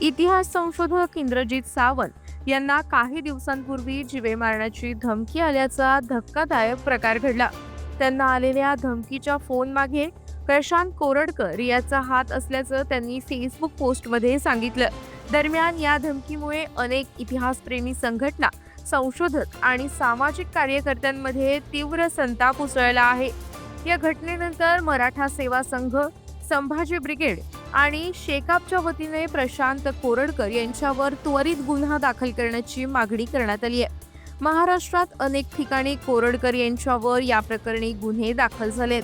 इतिहास संशोधक इंद्रजित सावंत यांना काही दिवसांपूर्वी जिवे मारण्याची धमकी आल्याचा धक्कादायक प्रकार घडला. त्यांना आलेल्या धमकीच्या फोन मागे प्रशांत कोरडकर याचा हात असल्याचं त्यांनी फेसबुक पोस्टमध्ये सांगितलं. दरम्यान या धमकीमुळे अनेक इतिहासप्रेमी संघटना संशोधक आणि सामाजिक कार्यकर्त्यांमध्ये तीव्र संताप उसळला आहे. या घटनेनंतर मराठा सेवा संघ संभाजी ब्रिगेड आणि शेकापच्या वतीने प्रशांत कोरडकर यांच्यावर त्वरित गुन्हा दाखल करण्याची मागणी करण्यात आली आहे. महाराष्ट्रात अनेक ठिकाणी कोरडकर यांच्यावर या प्रकरणी गुन्हे दाखल झालेत.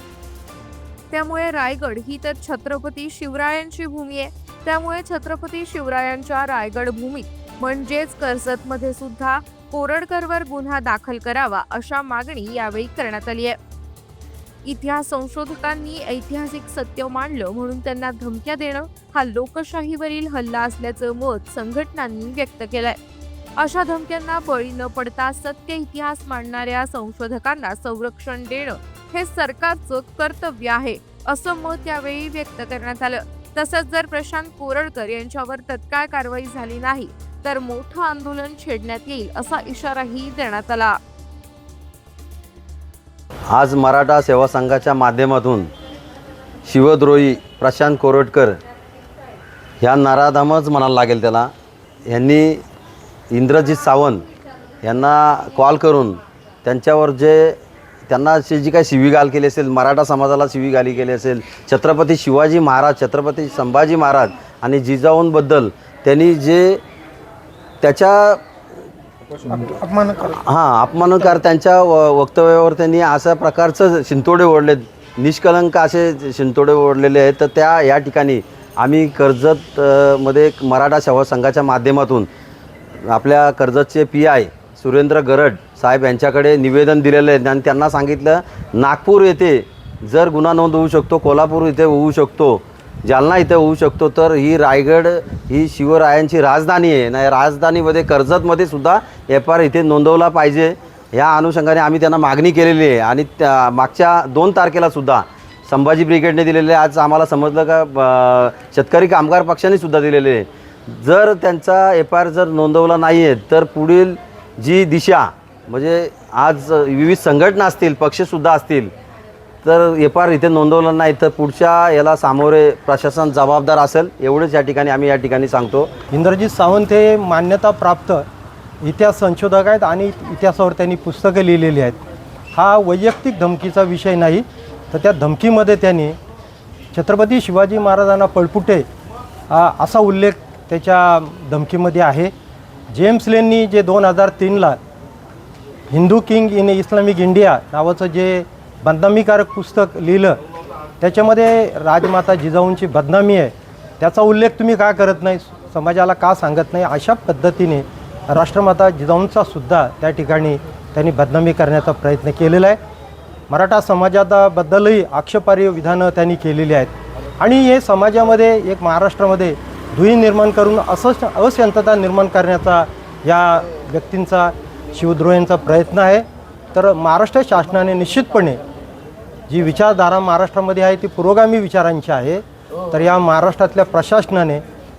त्यामुळे रायगड ही तर छत्रपती शिवरायांची भूमी आहे. त्यामुळे छत्रपती शिवरायांच्या रायगड भूमीत म्हणजेच कर्जतमध्ये सुद्धा कोरडकरवर गुन्हा दाखल करावा अशा मागणी यावेळी करण्यात आली आहे. इतिहास संशोधकांनी ऐतिहासिक सत्य मांडलं म्हणून त्यांना धमक्या देणं हा लोकशाहीवरील हल्ला असल्याचं मत संघटनांनी व्यक्त केलंय. अशा धमक्यांना बळी न पडता सत्य इतिहास मांडणाऱ्या संशोधकांना संरक्षण देणं हे सरकारचं कर्तव्य आहे असं मत यावेळी व्यक्त करण्यात आलं. तसंच जर प्रशांत कोरडकर यांच्यावर तत्काळ कारवाई झाली नाही तर मोठं आंदोलन छेडण्यात येईल असा इशाराही देण्यात आला. आज मराठा सेवा संघाच्या माध्यमातून शिवद्रोही प्रशांत कोरटकर ह्या नराधामच म्हणायला लागेल त्याला. यांनी इंद्रजित सावंत यांना कॉल करून त्यांच्यावर जे त्यांना अशी जी काही शिवीगाल केली असेल मराठा समाजाला शिवीगाळी केली असेल छत्रपती शिवाजी महाराज छत्रपती संभाजी महाराज आणि जिजाऊंबद्दल त्यांनी जे त्याच्या हां अपमानकार त्यांच्या व- वक्तव्यावर त्यांनी अशा प्रकारचं शिंतोडे ओढले निष्कलंक असे शिंतोडे ओढलेले आहेत. तर त्या या ठिकाणी आम्ही कर्जत मध्ये एक मराठा सेवा संघाच्या माध्यमातून आपल्या कर्जतचे पी आय सुरेंद्र गरड साहेब यांच्याकडे निवेदन दिलेलं आहे. आणि त्यांना सांगितलं नागपूर येथे जर गुन्हा नोंद होऊ शकतो कोल्हापूर इथे होऊ शकतो जालना इथे होऊ शकतो तर ही रायगड ही शिवरायांची राजधानी आहे. नाही राजधानीमध्ये कर्जतमध्ये सुद्धा एफ आर इथे नोंदवला पाहिजे. या अनुषंगाने आम्ही त्यांना मागणी केलेली आहे. आणि त्या मागच्या दोन तारखेला सुद्धा संभाजी ब्रिगेडने दिलेले आहे. आज आम्हाला समजलं का शेतकरी कामगार पक्षाने सुद्धा दिलेले आहे. जर त्यांचा एफ आय आर जर नोंदवला नाही आहे तर पुढील जी दिशा म्हणजे आज विविध संघटना असतील पक्षसुद्धा असतील तर एफ आर इथे नोंदवलं नाही तर पुढच्या याला सामोरे प्रशासन जबाबदार असेल एवढंच या ठिकाणी आम्ही या ठिकाणी सांगतो. इंद्रजित सावंत हे मान्यताप्राप्त इतिहास संशोधक आहेत आणि इतिहासावर त्यांनी पुस्तकं लिहिलेली आहेत. हा वैयक्तिक धमकीचा विषय नाही तर त्या धमकीमध्ये त्यांनी छत्रपती शिवाजी महाराजांना पळपुटे असा उल्लेख त्याच्या धमकीमध्ये आहे. जेम्स लेननी जे दोन हजार तीनला Hindu king in Islamic India नावाचं जे बदनामीकारक पुस्तक लिहिलं. त्याच्यामध्ये राजमाता जिजाऊंची बदनामी आहे. त्याचा उल्लेख तुम्ही का करत नाही? समाजाला का सांगत नाही? अशा पद्धतीने राष्ट्रमाता जिजाऊंचा सुद्धा त्या ठिकाणी त्यांनी बदनामी करण्याचा प्रयत्न केलेला आहे. मराठा समाजाबद्दलही आक्षेपार्ह विधानं त्यांनी केलेली आहेत. आणि हे समाजामध्ये एक महाराष्ट्रामध्ये धुई निर्माण करून असं अशांतता निर्माण करण्याचा या व्यक्तींचा शिवद्रोहींचा प्रयत्न आहे. तर महाराष्ट्र शासनाने निश्चितपणे जी विचारधारा महाराष्ट्रामध्ये आहे ती पुरोगामी विचारांची आहे. तर या महाराष्ट्रातल्या प्रशासनाने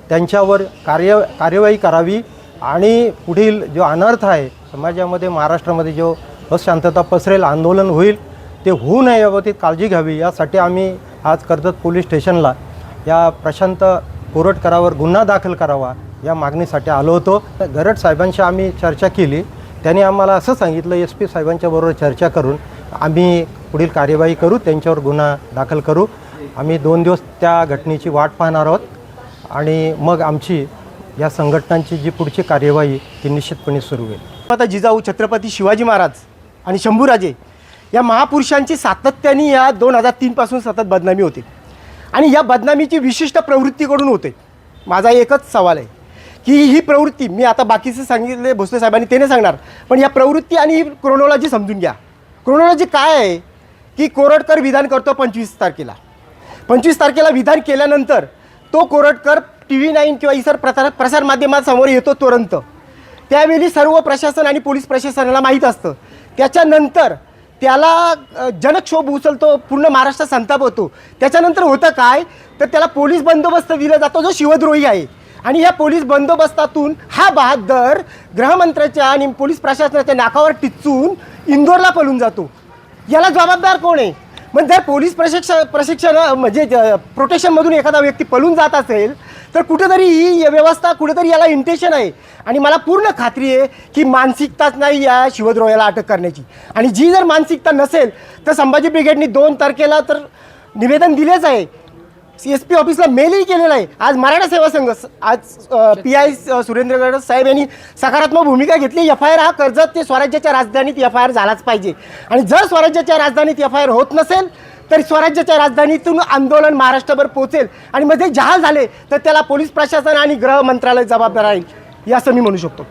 त्यांच्यावर कार्य कार्यवाही करावी आणि पुढील जो अनर्थ आहे समाजामध्ये महाराष्ट्रामध्ये जो अशांतता पसरेल आंदोलन होईल ते होऊ नये याबाबतीत काळजी घ्यावी. यासाठी आम्ही आज कर्जत पोलीस स्टेशनला या प्रशांत कोरटकरावर गुन्हा दाखल करावा या मागणीसाठी आलो होतो. गरड साहेबांशी आम्ही चर्चा केली. त्यांनी आम्हाला असं सांगितलं एस पी साहेबांच्याबरोबर चर्चा करून आम्ही पुढील कार्यवाही करू त्यांच्यावर गुन्हा दाखल करू. आम्ही दोन दिवस त्या घटनेची वाट पाहणार आहोत आणि मग आमची या संघटनांची जी पुढची कार्यवाही ती निश्चितपणे सुरू होईल. आता जिजाऊ छत्रपती शिवाजी महाराज आणि शंभूराजे या महापुरुषांची सातत्याने या दोन हजार तीनपासून सतत बदनामी होते. आणि या बदनामीची विशिष्ट प्रवृत्तीकडून होते. माझा एकच सवाल आहे की ही प्रवृत्ती मी आता बाकीचं सांगितले भोसले साहेबांनी ते नाही सांगणार पण या प्रवृत्ती आणि ही क्रोनॉलॉजी समजून घ्या. क्रोनॉलॉजी काय आहे? की कोरटकर विधान करतो पंचवीस तारखेला. पंचवीस तारखेला विधान केल्यानंतर तो कोरटकर टी व्ही नाईन किंवा इतर प्रसार प्रसारमाध्यमांसमोर येतो तुरंत. त्यावेळी सर्व प्रशासन आणि पोलीस प्रशासनाला माहीत असतं. त्याच्यानंतर त्याला जनक्षोभ उचलतो पूर्ण महाराष्ट्र संताप होतो. त्याच्यानंतर होतं काय? तर त्याला पोलीस बंदोबस्त दिला जातो जो शिवद्रोही आहे. आणि ह्या पोलीस बंदोबस्तातून हा बहादर गृहमंत्र्याच्या आणि पोलीस प्रशासनाच्या नाकावर टिचून इंदोरला पळून जातो. याला जबाबदार कोण आहे? मग जर पोलीस प्रशिक्षण प्रशिक्षण म्हणजे ज- प्रोटेक्शनमधून एखादा व्यक्ती पळून जात असेल तर कुठेतरी ही व्यवस्था कुठेतरी याला इंटेन्शन आहे. आणि मला पूर्ण खात्री आहे की मानसिकताच नाही या शिवद्रोहाला अटक करण्याची. आणि जी जर मानसिकता नसेल तर संभाजी ब्रिगेडनी दोन तारखेला तर निवेदन दिलेच आहे सी एस पी ऑफिसला मेलही केलेला आहे आज मराठा सेवा संघ आज पी आय सुरेंद्र गड साहेब यांनी सकारात्मक भूमिका घेतली. एफ आय आर हा कर्जत ते स्वराज्याच्या राजधानीत एफ आय आर झालाच पाहिजे. आणि जर स्वराज्याच्या राजधानीत एफ आय आर होत नसेल तर स्वराज्याच्या राजधानीतून आंदोलन महाराष्ट्रभर पोहोचेल. आणि मध्ये जहाल झाले तर त्याला पोलीस प्रशासन आणि गृह मंत्रालय जबाबदार राहील. असं मी म्हणू शकतो.